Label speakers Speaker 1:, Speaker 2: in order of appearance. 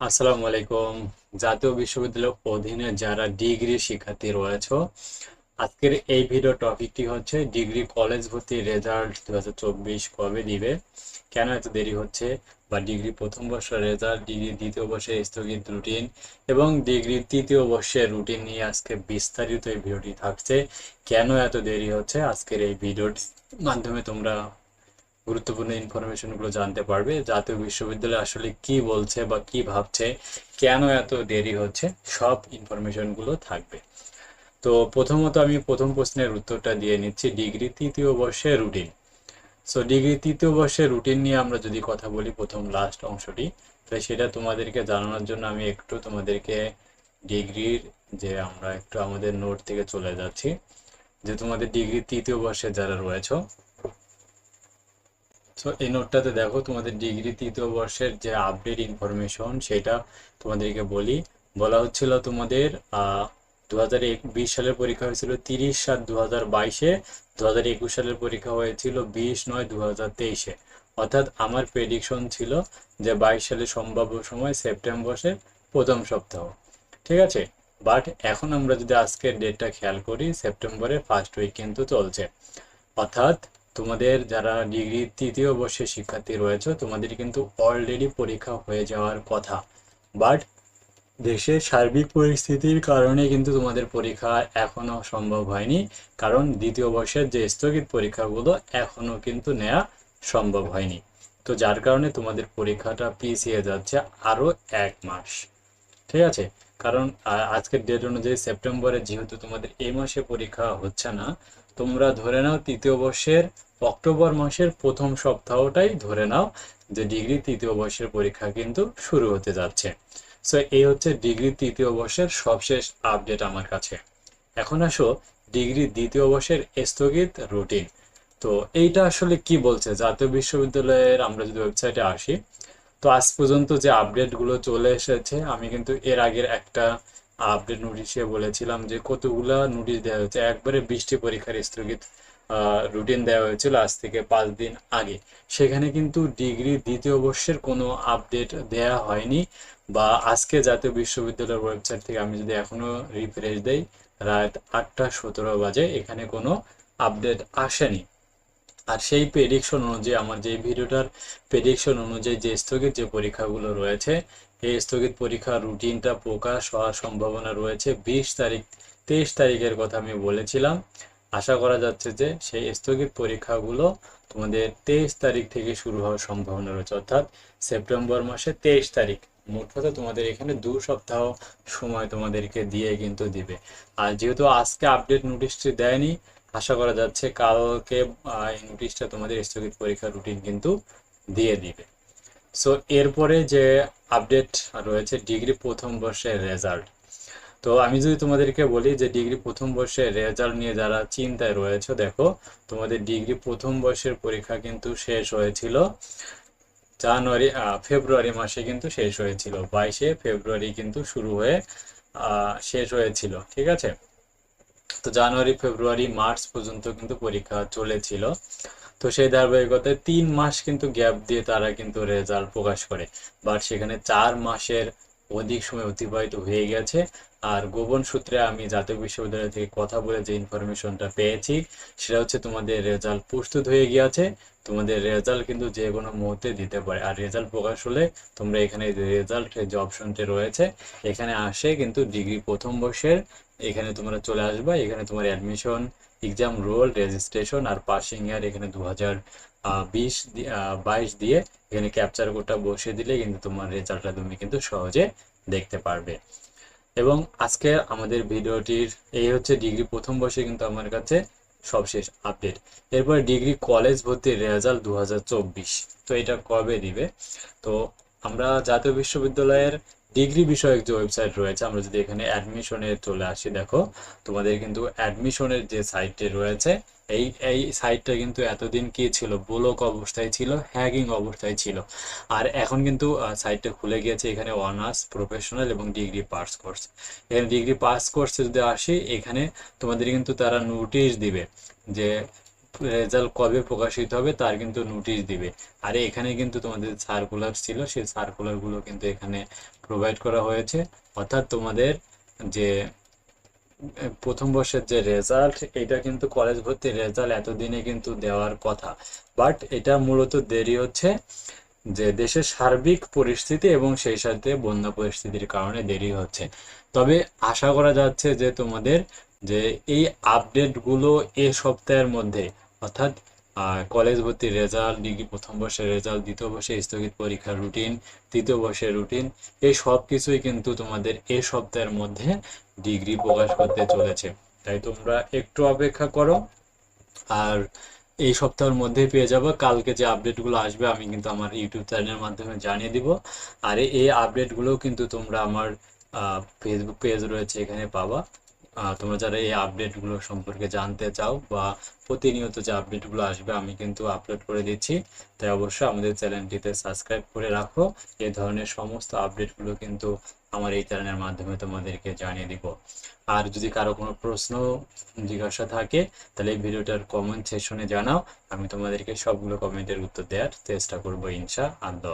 Speaker 1: আসসালামু আলাইকুম। জাতীয় বিশ্ববিদ্যালয়ের অধীনে যারা ডিগ্রি শিক্ষার্থী রয়েছে, আজকের এই ভিডিও টপিকটি হচ্ছে ডিগ্রি কলেজ ভর্তি রেজাল্ট দু কবে দিবে, কেন এত দেরি হচ্ছে, বা ডিগ্রি প্রথম বর্ষের রেজাল্ট ডিগ্রি দ্বিতীয় বর্ষের স্থগিত রুটিন এবং ডিগ্রি তৃতীয় বর্ষের রুটিন নিয়ে আজকে বিস্তারিত এই ভিডিওটি থাকছে, কেন এত দেরি হচ্ছে আজকের এই ভিডিওর মাধ্যমে তোমরা গুরুত্বপূর্ণ ইনফরমেশনগুলো জানতে পারবে। জাতীয় বিশ্ববিদ্যালয় আসলে কি বলছে বা কি ভাবছে, কেন এত দেরি হচ্ছে, সব ইনফরমেশনগুলো থাকবে। তো প্রথমত আমি প্রথম প্রশ্নের উত্তরটা দিয়ে নিচ্ছি। ডিগ্রি তৃতীয় বর্ষের রুটিন সো ডিগ্রি তৃতীয় বর্ষের রুটিন নিয়ে আমরা যদি কথা বলি প্রথম লাস্ট অংশটি, তাহলে সেটা তোমাদেরকে জানানোর জন্য আমি একটু তোমাদেরকে ডিগ্রির যে আমরা একটু আমাদের নোট থেকে চলে যাচ্ছি। যে তোমাদের ডিগ্রি তৃতীয় বর্ষে যারা রয়েছে তো এই নোটটাতে দেখো, তোমাদের ডিগ্রি তৃতীয় বর্ষের যে আপডেট ইনফরমেশন সেটা তোমাদেরকে বলি। বলা হচ্ছিল তোমাদের দু হাজার বিশ সালের পরীক্ষা হয়েছিল তিরিশ সাত দু হাজার বাইশে দু হাজার একুশ সালের পরীক্ষা হয়েছিল বিশ নয় দু হাজার তেইশে। অর্থাৎ আমার প্রেডিকশন ছিল যে বাইশ সালের সম্ভাব্য সময় সেপ্টেম্বরের প্রথম সপ্তাহ। ঠিক আছে? বাট এখন আমরা যদি আজকের ডেটটা খেয়াল করি সেপ্টেম্বরের ফার্স্ট উইক কিন্তু চলছে। অর্থাৎ তোমাদের যারা ডিগ্রি তৃতীয় বর্ষের শিক্ষার্থী রয়েছে, তোমাদের কিন্তু অলরেডি পরীক্ষা হয়ে যাওয়ার কথা। বাট দেশের সার্বিক পরিস্থিতির কারণে কিন্তু তোমাদের পরীক্ষা এখনও সম্ভব হয়নি। কারণ দ্বিতীয় বর্ষের যে স্থগিত পরীক্ষাগুলো, এখনও কিন্তু নেওয়া সম্ভব হয়নি। তো যার কারণে তোমাদের পরীক্ষাটা পিছিয়ে যাচ্ছে আরও এক মাস। ঠিক আছে? কারণ আজকের ডেট অনুযায়ী সেপ্টেম্বরে যেহেতু তোমাদের এই মাসে পরীক্ষা হচ্ছে না তোমরা ধরে নাও তৃতীয় বর্ষের অক্টোবর মাসের প্রথম সপ্তাহটাই ধরে নাও যে ডিগ্রি তৃতীয় বর্ষের পরীক্ষা কিন্তু শুরু হতে যাচ্ছে। সো এই হচ্ছে ডিগ্রি তৃতীয় বর্ষের সবশেষ আপডেট আমার কাছে। এখন আসো ডিগ্রি দ্বিতীয় বর্ষের স্থগিত রুটিন তো এইটা আসলে কি বলছে? জাতীয় বিশ্ববিদ্যালয়ের আমরা যদি ওয়েবসাইটে আসি, তো আজ পর্যন্ত যে আপডেটগুলো চলে এসেছে, আমি কিন্তু এর আগের একটা আপডেট নোটিশে বলেছিলাম যে কতগুলা নোটিশ দেওয়া হয়েছে। একবারে বৃষ্টি পরীক্ষার স্থগিত রুটিন দেওয়া হয়েছিল আজ থেকে পাঁচ দিন আগে। সেখানে কিন্তু ডিগ্রি দ্বিতীয় বর্ষের কোনো আপডেট দেয়া হয়নি বা আজকে জাতীয় বিশ্ববিদ্যালয়ের ওয়েবসাইট থেকে আমি যদি এখনও রিফ্রেশ দেই, রাত আটটা সতেরো বাজে এখানে কোনো আপডেট আসেনি। আর সেই প্রেডিকশন অনুযায়ী, আমার যে ভিডিওটার প্রেডিকশন অনুযায়ী যে স্থগিত যে পরীক্ষাগুলো রয়েছে, এই স্থগিত পরীক্ষার রুটিনটা প্রকাশ হওয়ার সম্ভাবনা রয়েছে। বিশ তারিখ, তেইশ তারিখের কথা আমি বলেছিলাম। আশা করা যাচ্ছে যে সেই স্থগিত পরীক্ষাগুলো তোমাদের তেইশ তারিখ থেকে শুরু হওয়ার সম্ভাবনা রয়েছে। অর্থাৎ সেপ্টেম্বর মাসে তেইশ তারিখ, মোট কথা তোমাদের এখানে দু সপ্তাহ সময় তোমাদেরকে দিয়ে কিন্তু দিবে। আর যেহেতু আজকে আপডেট নোটিশটি দেয়নি আশা করা যাচ্ছে কালকে এই নোটিশটা তোমাদের স্থগিত পরীক্ষার রুটিন কিন্তু দিয়ে দিবে। সো এরপরে যে আপডেট রয়েছে ডিগ্রি প্রথম বর্ষের রেজাল্ট তো আমি যদি তোমাদেরকে বলি যে ডিগ্রি প্রথম বর্ষের রেজাল্ট নিয়ে যারা চিন্তায় রয়েছে, দেখো, তোমাদের ডিগ্রি প্রথম বর্ষের পরীক্ষা কিন্তু শেষ হয়েছিল জানুয়ারি ফেব্রুয়ারি মাসে কিন্তু শেষ হয়েছিল। বাইশে ফেব্রুয়ারি কিন্তু শুরু হয়ে শেষ হয়েছিল, ঠিক আছে? তো জানুয়ারি, ফেব্রুয়ারি, মার্চ পর্যন্ত কিন্তু পরীক্ষা চলেছিল। তো সেই ধারাবাহিকতায় তিন মাস কিন্তু গ্যাপ দিয়ে তারা কিন্তু রেজাল্ট প্রকাশ করে। বাট সেখানে চার মাসের অধিক সময় অতিবাহিত হয়ে গেছে। আর গোপন সূত্রে আমি জাতীয় বিশ্ববিদ্যালয় থেকে কথা বলে যে ইনফরমেশনটা পেয়েছি, সেটা হচ্ছে তোমাদের রেজাল্ট প্রস্তুত হয়ে গিয়েছে। তোমাদের রেজাল্ট কিন্তু যে কোনো মুহূর্তে দিতে পারে। আর রেজাল্ট প্রকাশ হলে তোমরা এখানে রেজাল্ট যে অপশনটি রয়েছে, এখানে আসে কিন্তু ডিগ্রি প্রথম বর্ষের। এখানে তোমরা চলে আসবা, এখানে তোমার অ্যাডমিশন এক্সাম রোল রেজিস্ট্রেশন আর পাসিং ইয়ার এখানে দু হাজার বিশ বাইশ দিয়ে এখানে ক্যাপচার কোডটা বসিয়ে দিলে কিন্তু তোমার রেজাল্টটা তুমি কিন্তু সহজে দেখতে পারবে। এবং আজকে আমাদের ভিডিওটির এই হচ্ছে ডিগ্রি প্রথম বর্ষে কিন্তু আমার কাছে সবশেষ আপডেট। এরপরে ডিগ্রি কলেজ ভর্তির রেজাল্ট দু হাজার চব্বিশ। তো এটা কবে দিবে? তো আমরা জাতীয় বিশ্ববিদ্যালয়ের ডিগ্রি বিষয়ক যে ওয়েবসাইট রয়েছে, আমরা যদি এখানে অ্যাডমিশনে চলে আসি, দেখো তোমাদের কিন্তু অ্যাডমিশনের যে সাইটটি রয়েছে এই এই সাইটটা কিন্তু এতদিন কি ছিল? ব্লক অবস্থায় ছিল হ্যাকিং অবস্থায় ছিল। আর এখন কিন্তু সাইটটা খুলে গিয়েছে, এখানে অনার্স প্রফেশনাল এবং ডিগ্রি পাস কোর্স এখানে ডিগ্রি পাস কোর্সে যদি আসি, এখানে তোমাদের কিন্তু তারা নোটিশ দিবে যে রেজাল্ট কবে প্রকাশিত হবে, তার কিন্তু নোটিশ দিবে। আর এখানে কিন্তু তোমাদের সার্কুলার ছিল, সেই সার্কুলারগুলো কিন্তু এখানে প্রোভাইড করা হয়েছে। অর্থাৎ তোমাদের যে প্রথম বর্ষের যে রেজাল্ট এটা কিন্তু কলেজ ভর্তির রেজাল্ট এতদিনে কিন্তু দেওয়ার কথা। বাট এটা মূলত দেরি হচ্ছে যে দেশের সার্বিক পরিস্থিতি এবং সেই সাথে বন্যা পরিস্থিতির কারণে দেরি হচ্ছে। তবে আশা করা যাচ্ছে যে তোমাদের যে এই আপডেটগুলো এ সপ্তাহের মধ্যে, অর্থাৎ কলেজ ভর্তির রেজাল্ট ডিগ্রি প্রথম বর্ষের রেজাল্ট দ্বিতীয় বর্ষে স্থগিত পরীক্ষার রুটিন তৃতীয় বর্ষের রুটিন এই সব কিছুই কিন্তু তোমাদের এ সপ্তাহের মধ্যে ডিগ্রি প্রকাশ করতে চলেছে। তাই তোমরা একটু অপেক্ষা করো। আর এই সপ্তাহের মধ্যে পেয়ে যাব। কালকে যে আপডেটগুলো আসবে, আমি কিন্তু আমার ইউটিউব চ্যানেলের মাধ্যমে জানিয়ে দিব। আর এই আপডেটগুলো কিন্তু তোমরা আমার ফেসবুক পেজ রয়েছে, এখানে পাবা। তোমরা যারা এই আপডেটগুলো সম্পর্কে জানতে চাও বা প্রতিনিয়ত যে আপডেটগুলো আসবে, আমি কিন্তু আপলোড করে দিচ্ছি। তাই অবশ্যই আমাদের চ্যানেলটিতে সাবস্ক্রাইব করে রাখো। এই ধরনের সমস্ত আপডেটগুলো কিন্তু আমার এই চ্যানেলের মাধ্যমে তোমাদেরকে জানিয়ে দিব। আর যদি কারও কোনো প্রশ্ন, জিজ্ঞাসা থাকে, তাহলে এই ভিডিওটার কমেন্ট সেশনে জানাও। আমি তোমাদেরকে সবগুলো কমেন্টের উত্তর দেওয়ার চেষ্টা করব ইনশা আল্লাহ